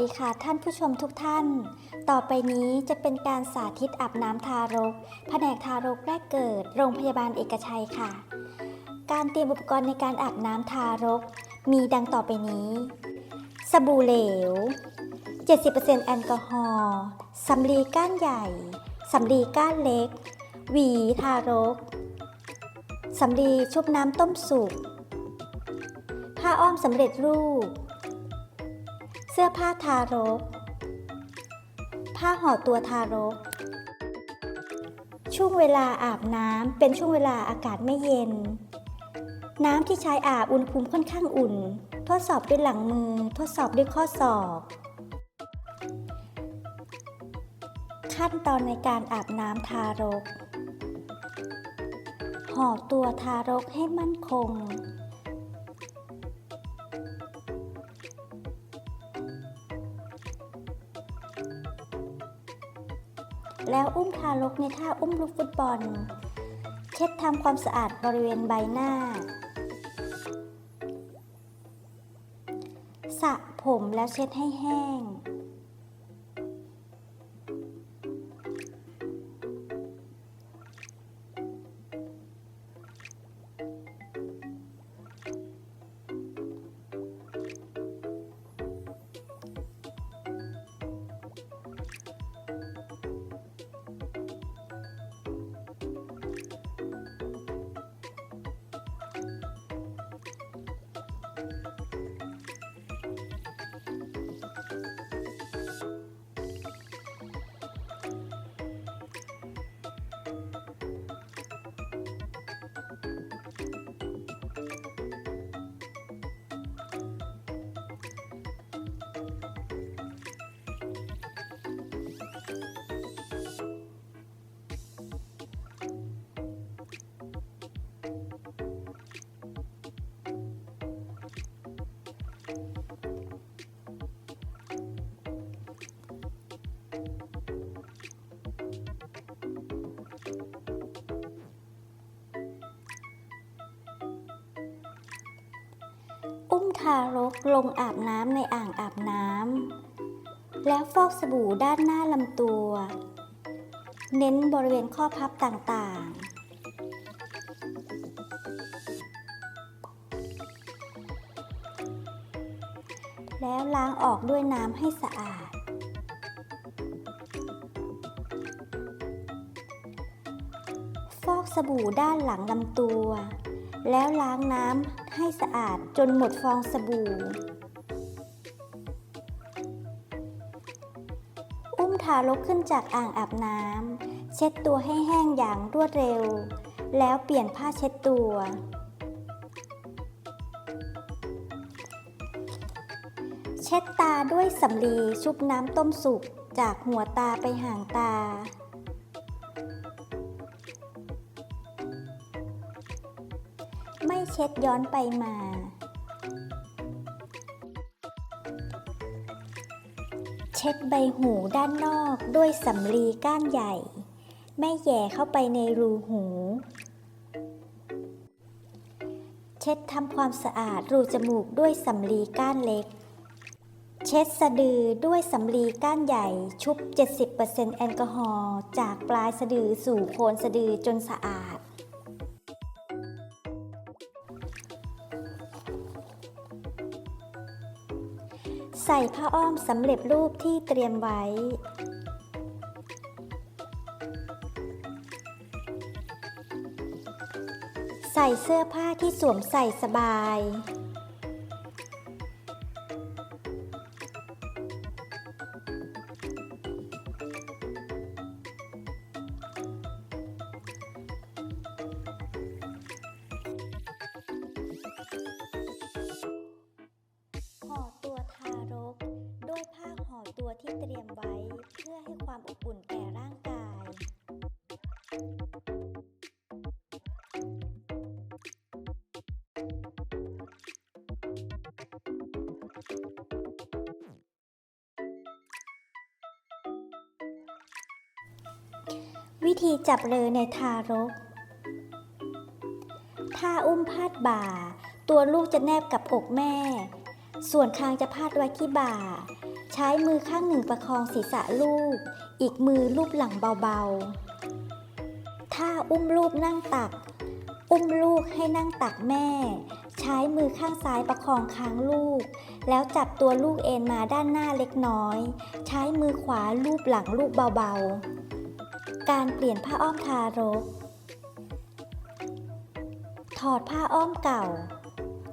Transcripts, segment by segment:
ดีค่ะท่านผู้ชมทุกท่าน ต่อไปนี้จะเป็นการสาธิตอาบน้ำทารก แผนกทารกแรกเกิด โรงพยาบาลเอกชัยค่ะ การเตรียมอุปกรณ์ในการอาบน้ำทารก มีดังต่อไปนี้ สบู่เหลว 70%แอลกอฮอล์สำลีก้านใหญ่ สำลีก้านเล็ก หวีทารก สำลีชุบน้ำต้มสุก ผ้าอ้อมสำเร็จรูป สื้อผ้าทารก ผ้าห่อตัวทารก ช่วงเวลาอาบน้ำเป็นช่วงเวลาอากาศไม่เย็น น้ำที่ใช้อาบอุณหภูมิค่อนข้างอุ่น ทดสอบด้วยหลังมือ ทดสอบด้วยข้อศอก ขั้นตอนในการอาบน้ำทารก ห่อตัวทารกให้มั่นคง แล้วอุ้มทารกในท่าอุ้มลูกฟุตบอล เช็ดทำความสะอาดบริเวณใบหน้าสระผมแล้วเช็ดให้แห้งารกลงอาบน้ำในอ่างอาบน้ำแล้วฟอกสบู่ด้านหน้าลำตัว เน้นบริเวณข้อพับต่างๆแล้วล้างออกด้วยน้ำให้สะอาด ฟอกสบู่ด้านหลังลำตัว แล้วล้างน้ำ ให้สะอาดจนหมดฟองสบู่ อุ้มทารกขึ้นจากอ่างอาบน้ำเช็ดตัวให้แห้งอย่างรวดเร็ว แล้วเปลี่ยนผ้าเช็ดตัว เช็ดตาด้วยสำลีชุบน้ำต้มสุกจากหัวตาไปหางตา เช็ดย้อนไปมา เช็ดใบหูด้านนอกด้วยสำลีก้านใหญ่ ไม่แย่เข้าไปในรูหู เช็ดทำความสะอาดรูจมูกด้วยสำลีก้านเล็ก เช็ดสะดือด้วยสำลีก้านใหญ่ชุบ 70%แอลกอฮอล์จากปลายสะดือสู่โคนสะดือจนสะอาด ใส่ผ้าอ้อมสำเร็จรูปที่เตรียมไว้ ใส่เสื้อผ้าที่สวมใส่สบาย วิธีจับเลยในทารก ถ้าอุ้มพาดบ่า ตัวลูกจะแนบกับอกแม่ ส่วนคางจะพาดไว้ที่บ่า ใช้มือข้างหนึ่งประคองศีรษะลูก อีกมือลูบหลังเบาๆ ถ้าอุ้มลูกนั่งตัก อุ้มลูกให้นั่งตักแม่ ใช้มือข้างซ้ายประคองค้างลูก แล้วจับตัวลูกเอ็นมาด้านหน้าเล็กน้อย ใช้มือขวาลูบหลังลูกเบาๆ การเปลี่ยนผ้าอ้อมทารก ถอดผ้าอ้อมเก่า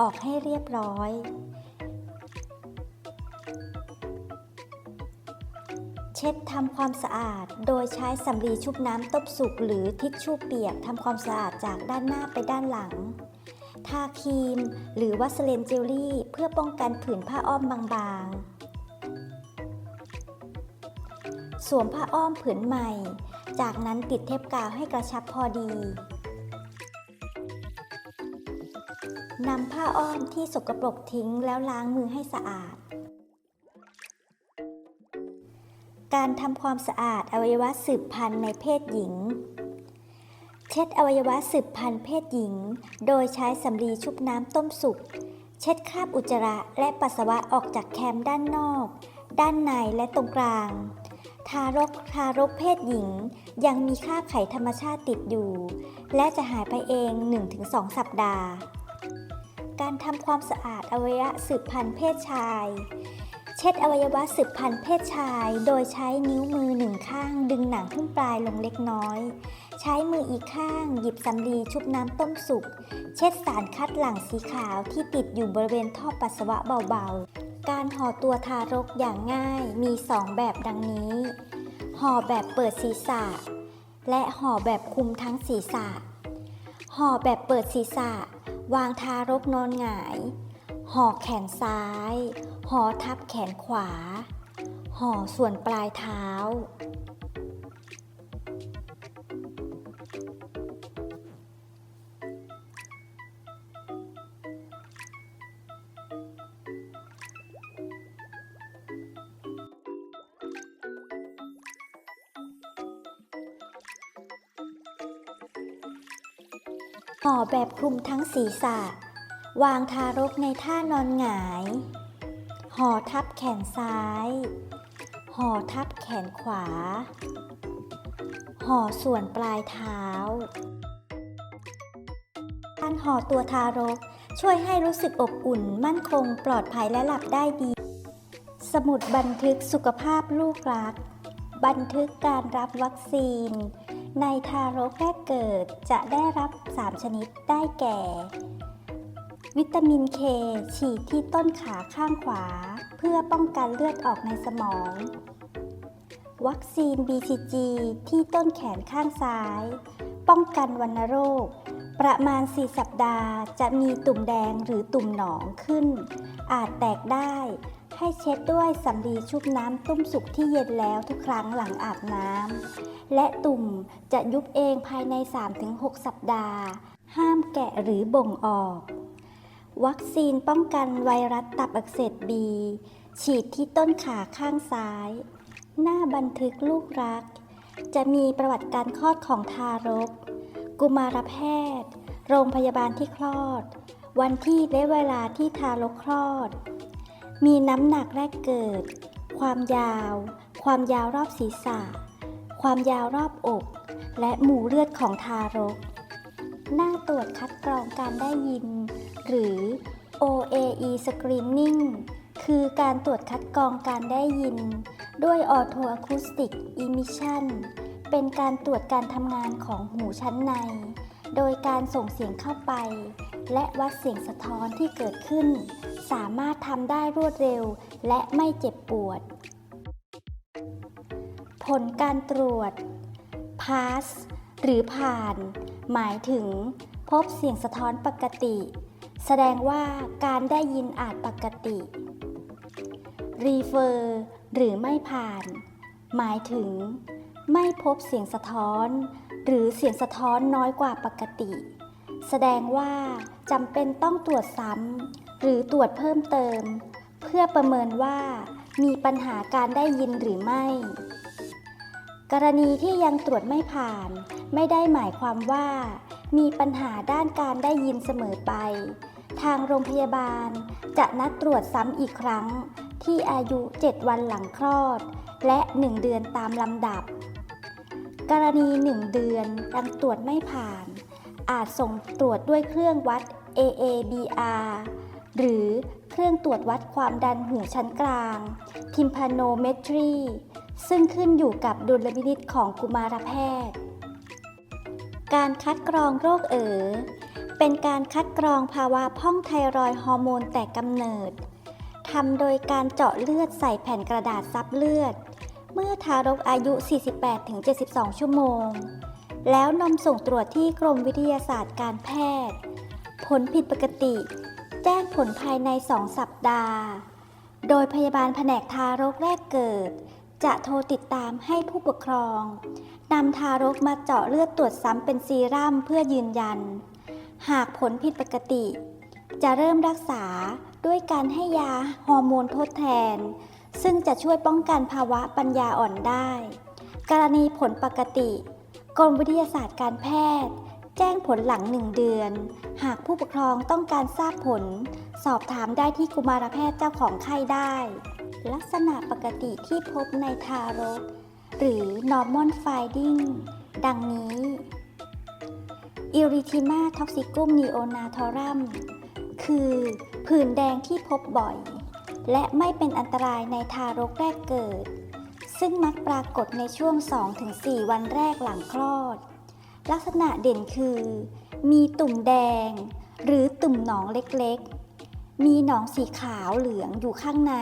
ออกให้เรียบร้อย เช็ดทำความสะอาดโดยใช้สำลีชุบน้ำต้มสุกหรือทิชชู่เปียกทำความสะอาดจากด้านหน้าไปด้านหลัง ทาครีมหรือวัสเลนเจลลี่เพื่อป้องกันผืนผ้าอ้อมบางๆสวมผ้าอ้อมผืนใหม่ จากนั้นติดเทปกาวให้กระชับพอดี นำผ้าอ้อมที่สกปรกทิ้งแล้วล้างมือให้สะอาด การทำความสะอาดอวัยวะสืบพันธุ์ในเพศหญิง เช็ดอวัยวะสืบพันธุ์เพศหญิง โดยใช้สำลีชุบน้ำต้มสุก เช็ดคราบอุจจาระและปัสสาวะออกจากแคมด้านนอก ด้านในและตรงกลาง ทารกทารกเพศหญิง ยังมีคราบไขธรรมชาติติดอยู่ และจะหายไปเอง 1-2 สัปดาห์ การทำความสะอาดอวัยวะสืบพันธุ์เพศชาย เช็ดอวัยวะสืบพันธุ์เพศชาย โดยใช้นิ้วมือหนึ่งข้างดึงหนังหุ้มปลายลงเล็กน้อย ใช้มืออีกข้างหยิบสำลีชุบน้ำต้มสุก เช็ดสารคัดหลั่งสีขาวที่ติดอยู่บริเวณท่อปัสสาวะเบาๆ การห่อตัวทารกอย่างง่ายมี 2 แบบดังนี้ ห่อแบบเปิดศีรษะ และห่อแบบคุมทั้งศีรษะ ห่อแบบเปิดศีรษะ วางทารกนอนหงาย ห่อแขนซ้าย ห่อทับแขนขวา ห่อส่วนปลายเท้า ห่อแบบคลุมทั้งศีรษะ วางทารกในท่านอนหงาย ห่อทับแขนซ้าย ห่อทับแขนขวา ห่อส่วนปลายเท้า การห่อตัวทารกช่วยให้รู้สึกอบอุ่น มั่นคง ปลอดภัยและหลับได้ดี สมุดบันทึกสุขภาพลูกรัก บันทึกการรับวัคซีน ในทารกแรกเกิดจะได้รับ 3 ชนิดได้แก่ วิตามินเคฉีดที่ต้นขาข้างขวา เพื่อป้องกันเลือดออกในสมอง วัคซีน BCG ที่ต้นแขนข้างซ้าย ป้องกันวัณโรค ประมาณ 4 สัปดาห์จะมีตุ่มแดงหรือตุ่มหนองขึ้น อาจแตกได้ ให้เช็ดด้วยสำลีชุบน้ำตุ้มสุกที่เย็นแล้วทุกครั้งหลังอาบน้ำ และตุ่มจะยุบเองภายใน 3-6 สัปดาห์ ห้ามแกะหรือบ่งออก วัคซีนป้องกันไวรัสตับอักเสบบี ฉีดที่ต้นขาข้างซ้าย หน้าบันทึกลูกรัก จะมีประวัติการคลอดของทารก กุมารแพทย์ โรงพยาบาลที่คลอด วันที่และเวลาที่ทารกคลอด มีน้ำหนักแรกเกิด ความยาว ความยาวรอบศีรษะ ความยาวรอบอก และหมู่เลือดของทารก หน้าตรวจคัดกรองการได้ยิน หรือ OAE Screening คือการตรวจคัดกรองการได้ยิน ด้วย Auto Acoustic Emission เป็นการตรวจการทำงานของหูชั้นใน โดยการส่งเสียงเข้าไป และวัดเสียงสะท้อนที่เกิดขึ้น สามารถทำได้รวดเร็วและไม่เจ็บปวด ผลการตรวจ pass หรือผ่าน หมายถึง พบเสียงสะท้อนปกติ แสดงว่าการได้ยินอาจปกติ refer หรือไม่ผ่าน หมายถึง ไม่พบเสียงสะท้อน หรือเสียงสะท้อนน้อยกว่าปกติ แสดงว่าจำเป็นต้องตรวจซ้ำหรือตรวจเพิ่มเติม เพื่อประเมินว่ามีปัญหาการได้ยินหรือไม่ กรณีที่ยังตรวจไม่ผ่าน ไม่ได้หมายความว่า มีปัญหาด้านการได้ยินเสมอไป ทางโรงพยาบาลจะนัดตรวจซ้ำอีกครั้ง ที่อายุ 7 วันหลังคลอด และ 1 เดือนตามลำดับ กรณี 1 เดือนยังตรวจไม่ผ่าน อาจส่งตรวจด้วยเครื่องวัด AABR หรือเครื่องตรวจวัดความดันหูชั้นกลาง Tympanometry ซึ่งขึ้นอยู่กับดุลพินิจของกุมารแพทย์ การคัดกรองโรคเอ๋อ เป็นการคัดกรองภาวะพ่องไทรอยฮอร์โมนแต่กำเนิด ทำโดยการเจาะเลือดใส่แผ่นกระดาษซับเลือด เมื่อทารกอายุ 48-72 ชั่วโมง แล้วนำส่งตรวจที่กรมวิทยาศาสตร์การแพทย์ ผลผิดปกติ แจ้งผลภายใน 2 สัปดาห์ โดยพยาบาลแผนกทารกแรกเกิด จะโทรติดตามให้ผู้ปกครองนำทารกมาเจาะเลือดตรวจซ้ำเป็นซีรั่มเพื่อยืนยัน หากผลผิดปกติ จะเริ่มรักษาด้วยการให้ยาฮอร์โมนทดแทน ซึ่งจะช่วยป้องกันภาวะปัญญาอ่อนได้ กรณีผลปกติ กรมวิทยาศาสตร์การแพทย์ แจ้งผลหลังหนึ่งเดือน หากผู้ปกครองต้องการทราบผล สอบถามได้ที่กุมารแพทย์เจ้าของไข้ได้ ลักษณะปกติที่พบในทารก หรือ normal finding ดังนี้ Erythema toxicum neonatorum คือผื่นแดงที่พบบ่อย และไม่เป็นอันตรายในทารกแรกเกิด ซึ่งมักปรากฏในช่วง 2-4 วันแรกหลังคลอด ลักษณะเด่นคือ มีตุ่มแดง หรือตุ่มหนองเล็กๆ มีหนองสีขาวเหลืองอยู่ข้างใน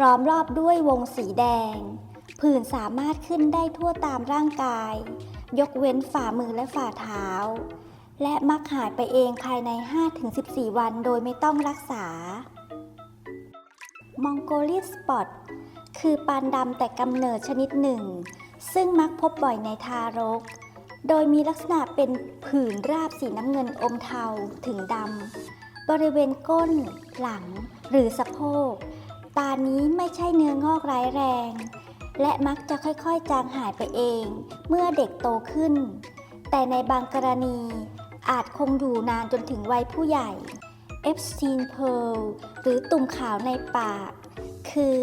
ล้อมรอบด้วยวงสีแดง ผื่นสามารถขึ้นได้ทั่วตามร่างกาย ยกเว้นฝ่ามือและฝ่าเท้า และมักหายไปเองภายใน 5-14 วันโดยไม่ต้องรักษา มองโกเลียสปอตคือปานดำแต่กำเนิดชนิดหนึ่ง ซึ่งมักพบบ่อยในทารก โดยมีลักษณะเป็นผื่นราบสีน้ำเงินอมเทาถึงดำ บริเวณก้น หลัง หรือสะโพกปานนี้ไม่ใช่เนื้องอกร้ายแรง และมักจะค่อยๆ จางหายไปเอง เมื่อเด็กโตขึ้น แต่ในบางกรณีอาจคงอยู่นานจนถึงวัยผู้ใหญ่ Epstein Pearl หรือตุ่มขาวในปาก คือ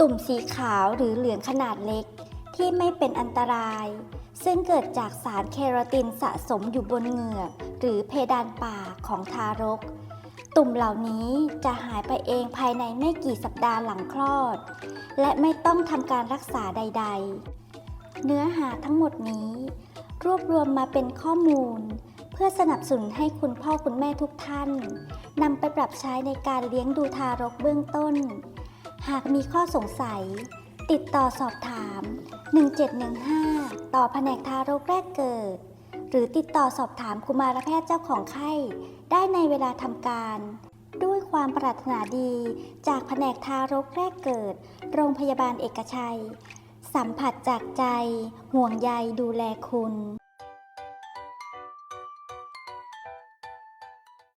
ตุ่มสีขาวหรือเหลืองขนาดเล็ก ที่ไม่เป็นอันตราย ซึ่งเกิดจากสารเคโรตินสะสมอยู่บนเหงือก หรือเพดานปากของทารก ตุ่มเหล่านี้จะหายไปเองภายในไม่กี่สัปดาห์หลังคลอด และไม่ต้องทำการรักษาใด ๆ เนื้อหาทั้งหมดนี้ รวบรวมมาเป็นข้อมูล เพื่อสนับสนุนให้คุณพ่อคุณแม่ทุกท่านนำไปปรับใช้ในการเลี้ยงดูทารกเบื้องต้น หากมีข้อสงสัย ติดต่อสอบถาม 1715 ต่อแผนกทารกแรกเกิด หรือติดต่อสอบถามกุมารแพทย์เจ้าของไข้ ได้ในเวลาทำการ ด้วยความปรารถนาดีจากแผนกทารกแรกเกิด โรงพยาบาลเอกชัย สัมผัสจากใจ ห่วงใยดูแลคุณ